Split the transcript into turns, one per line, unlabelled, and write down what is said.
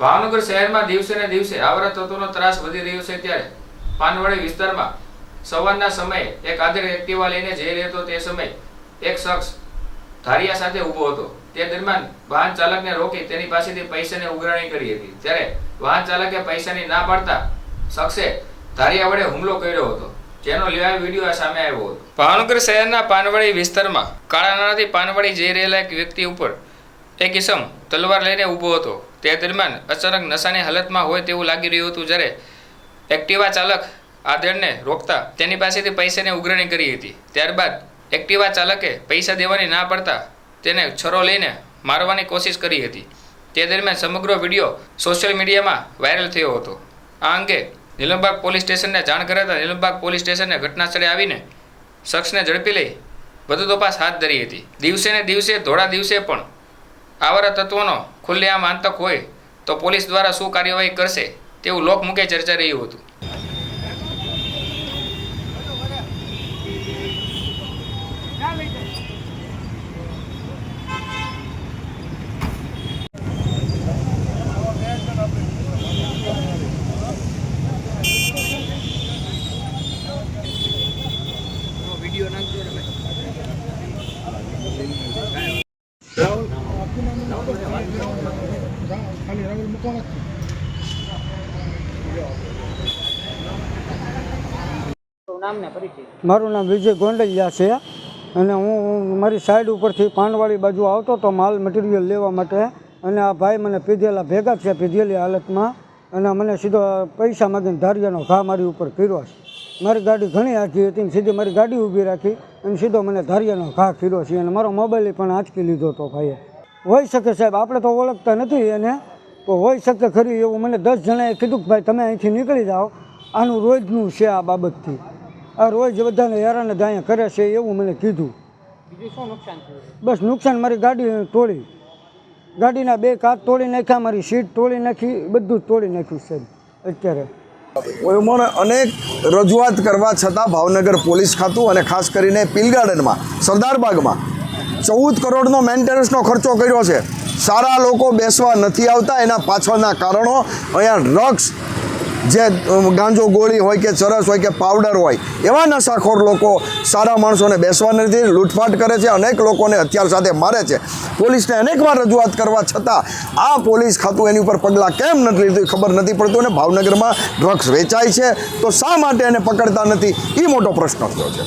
ભાવનગર શહેરમાં દિવસે ને દિવસે આવરા તત્વોનો ત્રાસ વધી રહ્યો છે ત્યારે પાનવાડી વિસ્તારમાં સવારના સમયે એક આધેડ એક્ટિવા લઈને જઈ રહ્યો હતો તે સમયે એક શખ્સ ધારિયા સાથે ઊભો હતો. તે દરમિયાન વાહન ચાલકને રોકી તેની પાસેથી પૈસાની ઉઘરાણી કરી હતી. ત્યારે વાહન ચાલકે પૈસાની ના પાડતા શખ્સે ધારિયા વડે હુમલો કર્યો હતો, જેનો લેવાય વીડિયો સામે આવ્યો હતો. ભાવનગર શહેરના પાનવાડી વિસ્તારમાં કાળા નાણાથી પાનવાડી જઈ રહેલા એક વ્યક્તિ ઉપર એક ઇસમ તલવાર લઈને ઊભો હતો. તે દરમિયાન અચાનક નશાની હાલતમાં હોય તેવું લાગી રહ્યું હતું જ્યારે એક્ટિવા ચાલક આધેડને રોકતા તેની પાસેથી પૈસાની ઉઘરાણી કરી હતી. ત્યારબાદ એક્ટિવા ચાલકે પૈસા દેવાની ના પડતા તેને છરો લઈને મારવાની કોશિશ કરી હતી. તે દરમિયાન સમગ્ર વીડિયો સોશિયલ મીડિયામાં વાયરલ થયો હતો. આ અંગે નીલમબાગ પોલીસ સ્ટેશનને જાણ કરાતા નીલમબાગ પોલીસ સ્ટેશને ઘટનાસ્થળે આવીને શખ્સને ઝડપી લઈ વધુ તપાસ હાથ ધરી હતી. દિવસે ને દિવસે, ધોળા દિવસે પણ આવારા તત્વોનો ખુલ્લેઆમ આંતક હોય તો પોલીસ દ્વારા શું કાર્યવાહી કરશે તેવું લોકમુખે ચર્ચા રહ્યું હતું.
મારું નામ વિજય ગોંડલિયા છે અને હું મારી સાઈડ ઉપરથી પાંડવાળી બાજુ આવતો હતો માલ મટીરિયલ લેવા માટે અને આ ભાઈ મને પીધેલા ભેગા છે પીધેલી હાલતમાં અને મને સીધો પૈસા માગીને ધારિયાનો ઘા મારી ઉપર કર્યો છે. મારી ગાડી ઘણી આખી હતી ને સીધી મારી ગાડી ઊભી રાખી અને સીધો મને ધારિયાનો ઘા કર્યો છે અને મારો મોબાઈલ પણ આંચકી લીધો હતો ભાઈએ. હોઈ શકે સાહેબ આપણે તો ઓળખતા નથી એને તો હોઈ શકે ખરી એવું. મને દસ જણાએ કીધું કે ભાઈ તમે અહીંથી નીકળી જાઓ. આનું રોજનું છે આ બાબતથી. આ રોજ બધાને હેરાન અહીંયા કરે છે એવું મને કીધું. બસ નુકસાન મારી ગાડી તોડી. ગાડીના બે કાચ તોડી નાખ્યા મારી સીટ તોડી નાખી બધું જ તોડી નાખ્યું છે અત્યારે.
મને અનેક રજૂઆત કરવા છતાં ભાવનગર પોલીસ ખાતું અને ખાસ કરીને પીલ ગાર્ડનમાં સરદારબાગમાં ચૌદ કરોડનો મેન્ટેનન્સનો ખર્ચો કર્યો છે. સારા લોકો બેસવા નથી આવતા, એના પાછળના કારણો અહીંયા ડ્રગ્સ જે ગાંજો ગોળી હોય કે ચરસ હોય કે પાવડર હોય, એવા નશાખોર લોકો સારા માણસોને બેસવા નથી, લૂંટફાટ કરે છે, અનેક લોકોને હથિયાર સાથે મારે છે. પોલીસને અનેકવાર રજૂઆત કરવા છતાં આ પોલીસ ખાતું એની ઉપર પગલાં કેમ નથી લીધું ખબર નથી પડતું અને ભાવનગરમાં ડ્રગ્સ વેચાય છે. તો શા માટે એને પકડતા નથી? એ મોટો પ્રશ્ન થયો છે.